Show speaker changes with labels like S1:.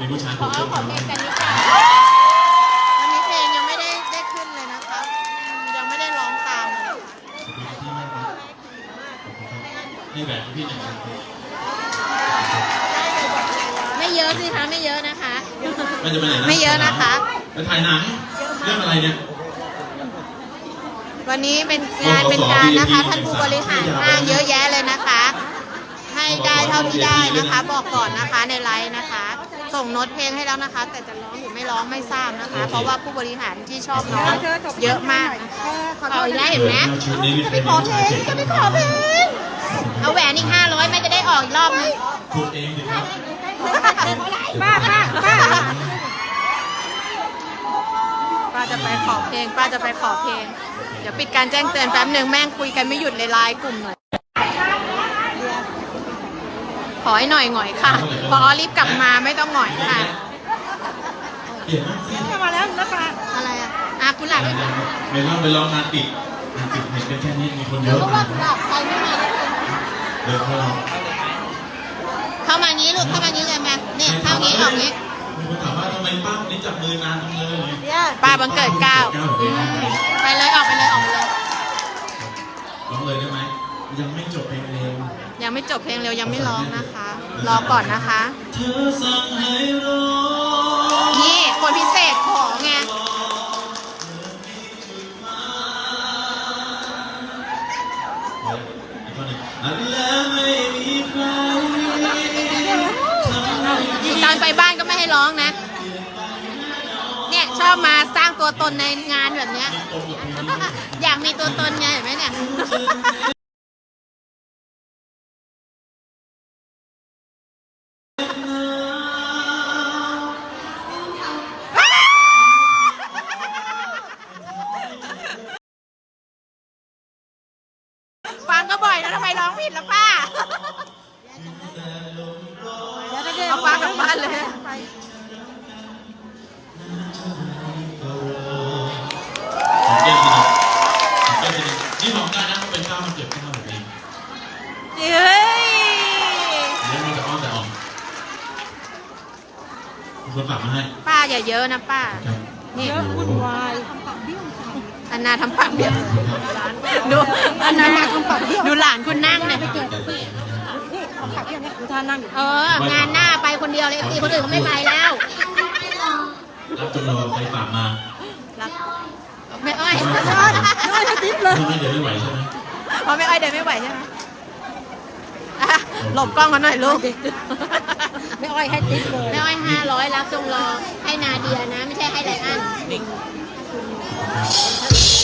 S1: มีผู้ชาย
S2: ข
S1: ผู
S2: อก
S1: เชือก
S2: ขอ
S1: ฟาง
S2: เพล
S1: ให้
S2: งกันนิดนึงวันนี้เพลงยังไม่ได้ได้ขึ้นเลยนะคะอืมยังไม่ได้ร้องตามเลยนะคะ
S1: นี่แบบพี่หนึ่งครับ
S2: ไม่เยอะสิคะไม่เยอะนะคะ
S1: มันจะไปไหนนะ
S2: ไม่เยอะนะคะ
S1: ไปถ่ายหนังเรื่องอะไรเนี่ย
S2: วันนี้เป็นงานเป็นการนะคะท่านผู้บริหารห้างเยอะแยะเลยนะคะ ให้ได้เท่าที่ได้นะคะ บอกก่อนนะคะในไลฟ์นะคะ ส่งโน้ตเพลงให้แล้วนะคะ แต่จะร้องหรือไม่ร้องไม่ทราบนะคะ เพราะว่าผู้บริหารที่ชอบน้องเยอะมากเอาอีกแล้วเห็นไหม
S1: ชุดนี้มี
S2: จะไปขอเพลงจะไปขอเพลงเอาแหวนอีกห้าร้อยแม่จะได้ออกอีกรอบนึง
S1: พูดเองสิครับ
S2: ป้าป้าป้าป้าจะไปขอเพลง ป้าจะไปขอเพลง เดี๋ยวปิดการแจ้งเตือนแป๊บหนึ่งแม่งคุยกันไม่หยุดเลยไลน์กลุ่มหน่อยข อให้หน่อยหน่อยค่ะพอรีบกลับมาไม่ต้องหน่อยค่ะ
S1: เปลี่ยนมากสิ
S3: มาแล้วนะปลา
S2: อะไรอะอากุหลาบ
S1: เดี๋ยวๆไปลองไปลองงานปิดงานปิดเห็นกันแค่นี้มีคนเย
S2: เดี๋ยว
S1: อะ
S2: ก็ว่ากุหลาบใครไม่มาแล้ว
S1: เดินเข้าเรา
S2: เข้ามางี้ลูกเข้ามางี้เลยมาเนี่ยเข้างี้ออกงี้
S1: มีคนถามว่าทำไมป้าคนนี้จับมือนานจังเลย
S2: ป้าบังเกิดเกล้าอืมไปเลยออกไปเลยออกไปเลย
S1: ร้องเลยได้ไหมยังไม่จบเพลงเร็ว
S2: ยังไม่จบเพลงเร็วยังไม่ร้องนะคะ รอก่อนนะคะ นี่คนพิเศษขอไง
S1: อีกคนหนึ่ง
S2: ตอนไปบ้านก็ไม่ให้ร้องนะ เนี่ยชอบมาสร้างตัวตนในงานแบบเนี้ย
S1: ตรงกับเพลงนี้
S2: อยากมีตัวตนไงเห็นไหมเนี่ย แล้วทำไมร้องผิดล่ะป้าเอาป้ากลับบ้านเลย
S1: ของแก้มทีนึงของแก้มทีนึงนี่ของการนะเขาเป็นข้าวมันเก็บข้าวแบบนี้
S2: เฮ้ย
S1: เลี้ยงมาแต่อ้อนแต่ออกมีคนฝากมาให้
S2: ป้าอย่าเยอะนะป้า
S1: ครับ
S2: นี่
S3: เยอะวุ่นวาย
S2: อันนาทำปากเบี้ยวดูอันนาทำปากเบี้ยวดูหลานคุณนั่งเนี่ย
S3: นี่เอาผักเยี่ยนี่ดูท่านั่งอยู่
S2: เอองานหน้าไปคนเดียวเลยตีคนอื่นเขาไม่ไปแล้ว
S1: รับจำนวนใครฝากมา
S2: รับไม่อ้อย
S3: ไม่ให้ติ๊บเลย
S1: ถ้าไม่เดี๋ยวไม่ไหวใช่ไหม
S2: เพราะไม่อ้อยเดินไม่ไหวใช่ไหมอะหลบกล้องกันหน่อยลูก
S3: ไม่อ้อยให้ติ๊บเลย
S2: ไม่อ้อยห้าร้อยรับจงรอให้นาเดียนะ ไม่ใช่ให้ไรอัน Thank you.